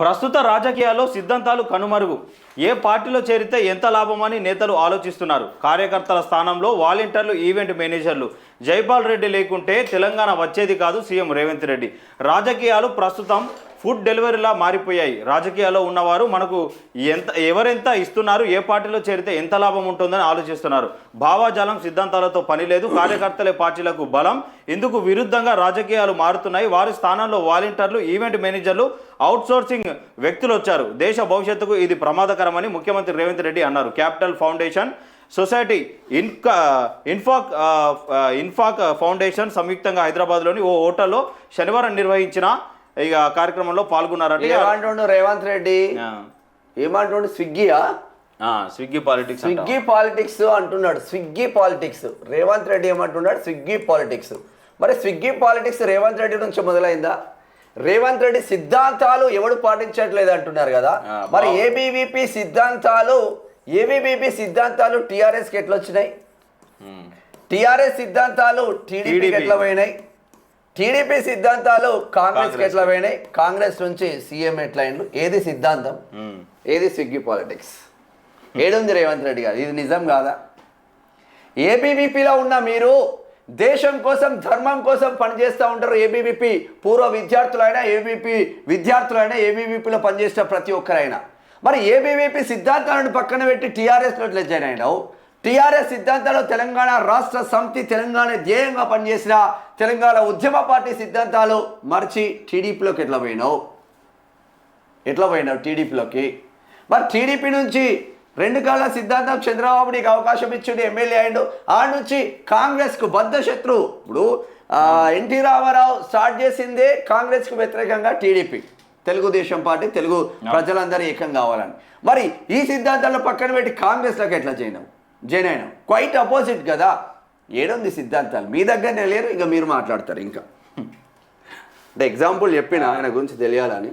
ప్రస్తుత రాజకీయాల్లో సిద్ధాంతాలు కనుమరుగు. ఏ పార్టీలో చేరితే ఎంత లాభమని నేతలు ఆలోచిస్తున్నారు. కార్యకర్తల స్థానంలో వాలంటీర్లు ఈవెంట్ మేనేజర్లు. జైపాల్ రెడ్డి లేకుంటే తెలంగాణ వచ్చేది కాదు సీఎం రేవంత్ రెడ్డి. రాజకీయాలు ప్రస్తుతం ఫుడ్ డెలివరీలా మారిపోయాయి. రాజకీయాల్లో ఉన్నవారు మనకు ఎంత ఎవరెంత ఇస్తున్నారు ఏ పార్టీలో చేరితే ఎంత లాభం ఉంటుందని ఆలోచిస్తున్నారు. భావాజాలం సిద్ధాంతాలతో పని లేదు కార్యకర్తలే పార్టీలకు బలం. ఇందుకు విరుద్ధంగా రాజకీయాలు మారుతున్నాయి. వారి స్థానంలో వాలంటీర్లు ఈవెంట్ మేనేజర్లు అవుట్సోర్సింగ్ వ్యక్తులు వచ్చారు. దేశ భవిష్యత్తుకు ఇది ప్రమాదకరమని ముఖ్యమంత్రి రేవంత్ రెడ్డి అన్నారు. క్యాపిటల్ ఫౌండేషన్ సొసైటీ ఇన్కా ఇన్ఫాక్ ఇన్ఫాక్ ఫౌండేషన్ సంయుక్తంగా హైదరాబాద్లోని ఓ హోటల్లో శనివారం నిర్వహించిన ఇక కార్యక్రమంలో పాల్గొన్నారంటే. ఏమంటుండు? రేవంత్ రెడ్డి. ఏమంటుండు? స్విగ్గీయా? Swiggy politics. స్విగ్గీ పాలిటిక్స్ అంటున్నాడు. Swiggy politics. రేవంత్ రెడ్డి ఏమంటున్నాడు? Swiggy politics. మరి స్విగ్గీ పాలిటిక్స్ రేవంత్ రెడ్డి నుంచి మొదలైందా? రేవంత్ రెడ్డి సిద్ధాంతాలు ఎవడు పాటించట్లేదు అంటున్నారు కదా? మరి బావ. ఏబీవీపీ సిద్ధాంతాలు ఏబీవీపీ సిద్ధాంతాలు టీఆర్ఎస్కి ఎట్లా వచ్చినాయి. టీఆర్ఎస్ సిద్ధాంతాలు టీడీపీకి. ఎట్లా పోయినాయి టీడీపీ సిద్ధాంతాలు కాంగ్రెస్కి కాంగ్రెస్. ఎట్లా పోయినాయి కాంగ్రెస్ నుంచి సీఎం ఎట్లా అయిండు ఏది సిద్ధాంతం. ఏది స్విగ్గీ పాలిటిక్స్? ఏడుంది రేవంత్ రెడ్డి గారు ఇది నిజం కాదా? ఏబీవీపీలో ఉన్న మీరు దేశం కోసం ధర్మం కోసం పనిచేస్తూ ఉంటారు ఏబీవీపీ. పూర్వ విద్యార్థులైనా ఏబీపీ విద్యార్థులైనా ఏబీవీపీలో పనిచేసిన ప్రతి ఒక్కరైనా. మరి ఏబీవీపీ సిద్ధాంతాలను పక్కన పెట్టి టీఆర్ఎస్లో ఎట్లా జాయిన్ అయినావు? టీఆర్ఎస్ సిద్ధాంతాలు తెలంగాణ రాష్ట్ర సమితి తెలంగాణ ధ్యేయంగా పనిచేసిన తెలంగాణ ఉద్యమ పార్టీ సిద్ధాంతాలు మర్చి టీడీపీలోకి ఎట్లా పోయినావు? ఎట్లా పోయినావు టీడీపీలోకి? మరి టీడీపీ నుంచి రెండు కాళ్ళ సిద్ధాంతం చంద్రబాబు నీకు అవకాశం ఇచ్చిండు ఎమ్మెల్యే అయిండు. ఆ నుంచి కాంగ్రెస్కు బద్ధ శత్రువు ఇప్పుడు ఎన్టీ రామారావు స్టార్ట్ చేసిందే కాంగ్రెస్కు వ్యతిరేకంగా టీడీపీ. తెలుగుదేశం పార్టీ తెలుగు ప్రజలందరూ ఏకం కావాలని. మరి ఈ సిద్ధాంతాలను పక్కన పెట్టి కాంగ్రెస్లోకి ఎట్లా చేయను? జాయిన్ అయినాం క్వైట్ అపోజిట్ కదా. ఏడుంది సిద్ధాంతాలు. మీ దగ్గరనే లేరు ఇక మీరు మాట్లాడతారు ఇంకా. అంటే ఎగ్జాంపుల్ చెప్పిన ఆయన గురించి తెలియాలని